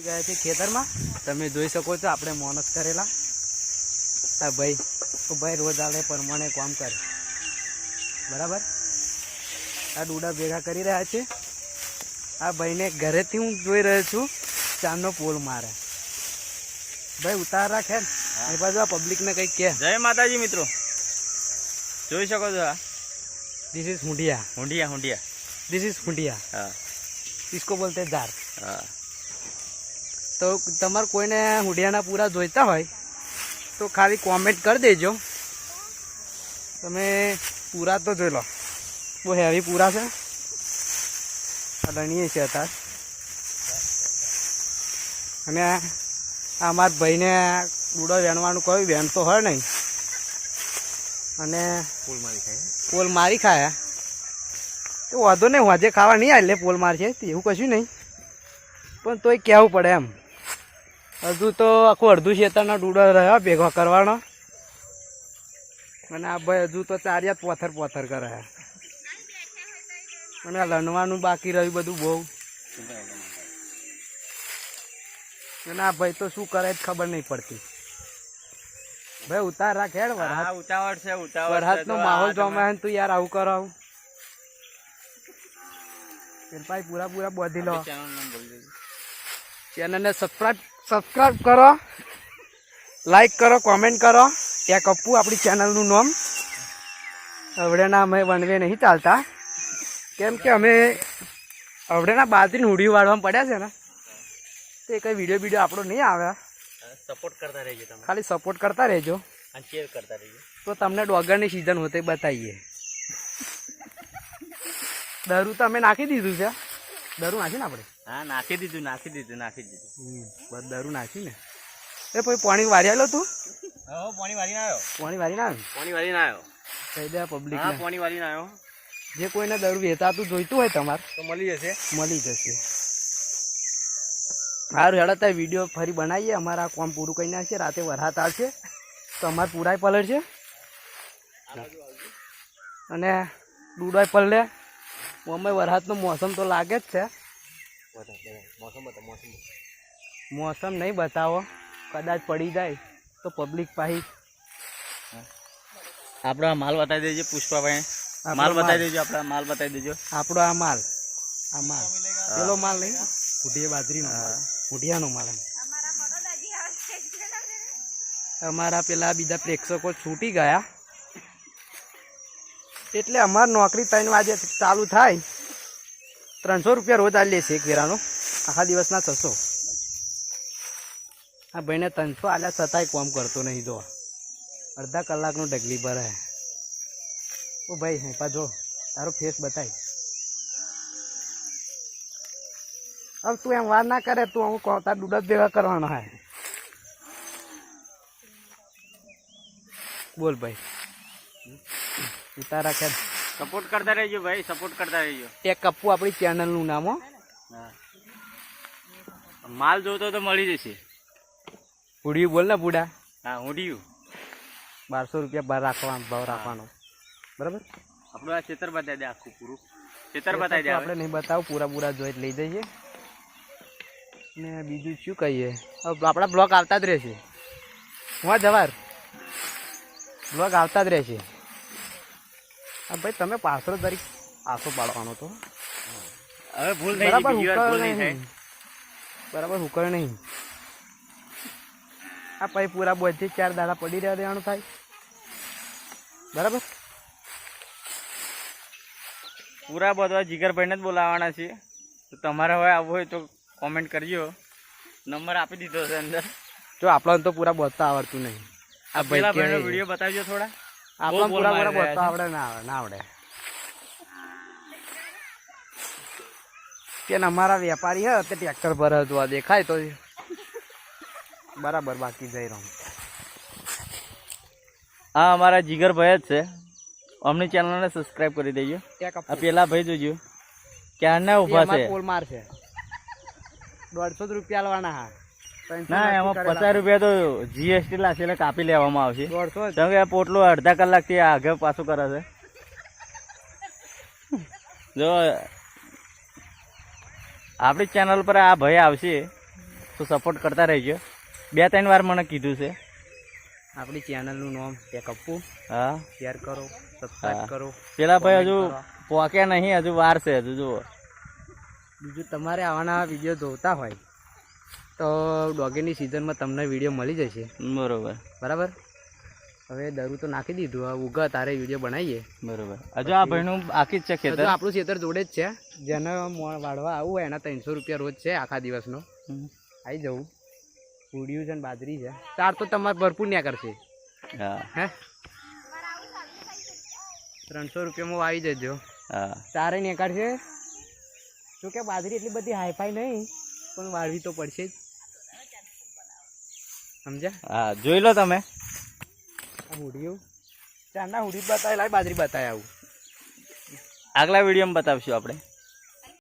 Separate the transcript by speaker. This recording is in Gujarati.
Speaker 1: ગયા છે ખેતરમાં. તમે જોઈ શકો છો આપણે મોનસ કરેલા. આ ભાઈ ભાઈ રોજ આલે પ્રમાણે કામ કરે. બરાબર? આ ડૂડા ભેગા કરી રહ્યા છે. આ ભાઈને ઘરેથી હું જોઈ રહ્યો છું ચાંદનો પોલ મારે. ભાઈ ઉતાર રાખે એ બાજુ આ પબ્લિકને કંઈક કહે.
Speaker 2: જય માતાજી મિત્રો. જોઈ શકો છો આ?
Speaker 1: ધીસ ઇઝ હુંડિયા.
Speaker 2: હુંડિયા હુંડિયા.
Speaker 1: ધીસ ઇઝ હુંડિયા.
Speaker 2: હા.
Speaker 1: ઇસકો બોલતે જાર
Speaker 2: હા.
Speaker 1: તો તમારે કોઈને હુંડિયાના પૂરા જોઈતા હોય તો ખાલી કોમેન્ટ કરી દેજો. તમે પૂરા તો જોઈ લો. બહુ હેવી પૂરા છે. આ લણીએ છે અત્યારે. અને આ મારા ભાઈને ડૂડો વેણવાનું કહ્યું વેણ તો હોય નહીં. અને
Speaker 2: પોલ મારી ખાય.
Speaker 1: પોલ મારી ખાયા. તો વાંધો નહીં વાજે ખાવા નહીં આવે પોલ મારશે છે. એવું કશું નહીં. પણ તોય કહેવું પડે એમ. હજુ તો આખું અડધું ખેતરનો ડૂડો રહ્યો ભેગો કરવાનો. અને આ ભાઈ હજુ તો ચાર્યા પોથર પોથર કરે. અને લણવાનું બાકી રહ્યું બધું બહુ. અને આ ભાઈ તો શું કરે જ ખબર નહીં પડતી. ભાઈ ઉતાર રાખ હેડ વરસાદ
Speaker 2: ઉતાવળ છે ઉતાવળ
Speaker 1: વરસાદ નો માહોલ
Speaker 2: જોવા તમે-
Speaker 1: તું યાર આવું કરો ભાઈ પૂરા પૂરા બોધી લો.
Speaker 2: ચેનલ
Speaker 1: ને સબસ્ક્રાઇબ સબસ્ક્રાઇબ કરો. લાઈક કરો કોમેન્ટ કરો. ત્યાં કપ્પુ આપણી ચેનલનું નામ. અવડેના અમે વનવે નહીં ચાલતા. કેમ કે અમે અવડેના બાજરીની હુડી વાળવામાં પડ્યા છે ને તે કઈ વીડિયો વીડિયો આપણો નહીં આવે.
Speaker 2: સપોર્ટ કરતા રહેજો તમે.
Speaker 1: ખાલી સપોર્ટ કરતા રહેજો.
Speaker 2: અને શેર કરતા રહેજો.
Speaker 1: તો તમને ડોગરની સિઝન હોતે બતાવીએ. દરું તો અમે નાખી દીધું છે. દરું નાખી ને આપણે?
Speaker 2: હા નાખી દીધું નાખી દીધું નાખી દીધું.
Speaker 1: બસ દરું નાખી ને. એ પછી પાણી વારી આવેલો તું?
Speaker 2: હા પાણી વારી આવ્યો
Speaker 1: પાણી વારી ના આવ્યો
Speaker 2: પાણી વારી ના આવ્યો
Speaker 1: કહી દે પબ્લિક
Speaker 2: હા પાણી વાળી ના આવ્યો
Speaker 1: જે કોઈને દરું વેચાતું જોઈતું હોય તમારે
Speaker 2: તો મળી જશે.
Speaker 1: મળી જશે. સારું હેડા ત્યાં વીડિયો ફરી બનાવીએ. અમારા કોમ પૂરું કરી નાખીએ. રાતે વરસાદ આવશે તો અમારે પૂરાય પલળ છે અને ડૂડાય પલળે. મમ્મી વરસાદનો મોસમ તો લાગે જ છે.
Speaker 2: મોસમ બતાવો મોસમ
Speaker 1: મોસમ નહીં બતાવો. કદાચ પડી જાય તો પબ્લિક પાહી.
Speaker 2: આપણો આ માલ બતાવી દેજો પુષ્પાભાઈ માલ
Speaker 1: માલ.
Speaker 2: બતાવી દેજો આપણા માલ બતાવી દેજો.
Speaker 1: આપણો આ માલ. આ માલ. પેલો માલ નહીં. ઉઢીએ બાજરીનો માલ. ઉઢિયાનો માલ અમારા પેલા બીજા પ્રેક્ષકો છૂટી ગયા. એટલે અમારી નોકરી ત્રણ વાગે ચાલુ થાય. ત્રણસો રૂપિયા રોજ આ લેશે એક વેરાનો. આખા દિવસના છસો. આ ભાઈને ત્રણસો આલ્યા છતાંય કોમ કરતો નહીં જો. અડધા કલાકનું ડગલી હે ઓ ભાઈ, હેપા જો, તારો ફેસ બતાય. હવે તું એમ વાર ના કરે, તું હું કહું, તાર ડૂડત ભેગા કરવાનો હે. બોલ ભાઈ. ઉતારા કે
Speaker 2: સપોર્ટ કરતા રહેજો ભાઈ સપોર્ટ કરતા રહેજો.
Speaker 1: એ કપ્પુ આપણી ચેનલનું નામ હો.
Speaker 2: માલ જોતો તો મળી જશે.
Speaker 1: બુડિયું બોલ ને બુડા.
Speaker 2: હા હુંડિયું.
Speaker 1: બારસો રૂપિયા બાર રાખવાનો ભાવ રાખવાનો. બરાબર?
Speaker 2: આપણું આ ખેતર બતાવી દે આખું પૂરું. ખેતર બતાવી દે
Speaker 1: આપણે નહીં બતાવું પૂરા પૂરા જોઈ લઈ જઈએ. ને બીજું શું કહીએ? આપણા બ્લોગ આવતા જ રહેશે. હું જવાર. બ્લોગ આવતા જ રહેશે. હા ભાઈ તમે પાછળ તરીકે આસો પાડવાનો તો.
Speaker 2: હવે ભૂલ થઈ ગઈ
Speaker 1: બરાબર
Speaker 2: ભૂલ નહીં
Speaker 1: બરાબર હુકર નહીં. આ પછી પૂરા બોજથી ચાર દાડા પડી રહ્યા દેવાનું થાય. બરાબર?
Speaker 2: પૂરા બધા જીગરભાઈને જ બોલાવવાના છે તો તમારે હવે આવવું હોય તો કોમેન્ટ કરજો. નંબર આપી દીધો છે અંદર.
Speaker 1: જો આપણને તો પૂરા બોલતા આવડતું નહીં. આ ભાઈ
Speaker 2: વીડિયો બતાવજો થોડા.
Speaker 1: આપણને
Speaker 2: બહુ
Speaker 1: પૂરા પૂરા બોલતા આવડે ના આવડે ના આવડે કે અમારા વેપારી હે તે ટ્રેક્ટર પર હતું આ દેખાય તો બરાબર બાકી જઈ રહ્યો
Speaker 2: હા અમારા જીગર ભાઈ જ છે અમની ચેનલને સબસ્ક્રાઇબ કરી દેજો આ પેલા ભાઈ જોજો ક્યારના ઊભા છે
Speaker 1: પોલ મારશે દોઢસો રૂપિયા લેવાના હા
Speaker 2: ના એમાં પચાસ રૂપિયા તો જીએસટી લાશે એટલે કાપી લેવામાં આવશે.
Speaker 1: દોઢસો
Speaker 2: કે પોટલું અડધા કલાકથી આગળ પાછું કરે છે. જો આપણી ચેનલ પર આ ભય આવશે તો સપોર્ટ કરતા રહેજો. બે ત્રણ વાર મને કીધું છે.
Speaker 1: આપણી ચેનલનું નામ એક આપવું
Speaker 2: હા.
Speaker 1: શેર કરો સબસ્ક્રાઈબ કરો
Speaker 2: પેલા ભાઈ હજુ. પોક્યા નહીં હજુ વાર છે હજુ જુઓ.
Speaker 1: બીજું તમારે આવાના વીડિયો જોતા હોય તો ડોગીની સિઝનમાં તમને વીડિયો મળી જશે.
Speaker 2: બરોબર.
Speaker 1: બરાબર? હવે દરું તો નાખી દીધું. હવે ઉગા તારે વીડિયો બનાવીએ.
Speaker 2: બરોબર. હજુ આ ભાઈનું બાકી જ છે ખેતર?
Speaker 1: આપણું ખેતર જોડે જ છે. જેને વાળવા આવું હોય એના ત્રણસો રૂપિયા રોજ છે આખા દિવસનો. આવી જવું. પૂડિયું છે ને બાજરી છે. ચાર તો તમારે ભરપૂર ન્યા કરશે.
Speaker 2: હે.
Speaker 1: ત્રણસો રૂપિયામાં આવી જજો. ચારે ન્યા નીકળશે શું કે બાજરી એટલી બધી હાઈફાઈ નહીં પણ વાળવી તો પડશે જ. સમજ્યા?
Speaker 2: હા જોઈ લો તમે.
Speaker 1: હુડિયું ચારના હુડી બતાવેલા બાજરી બતાવે આવું.
Speaker 2: આગલા વિડીયોમાં બતાવશું આપણે.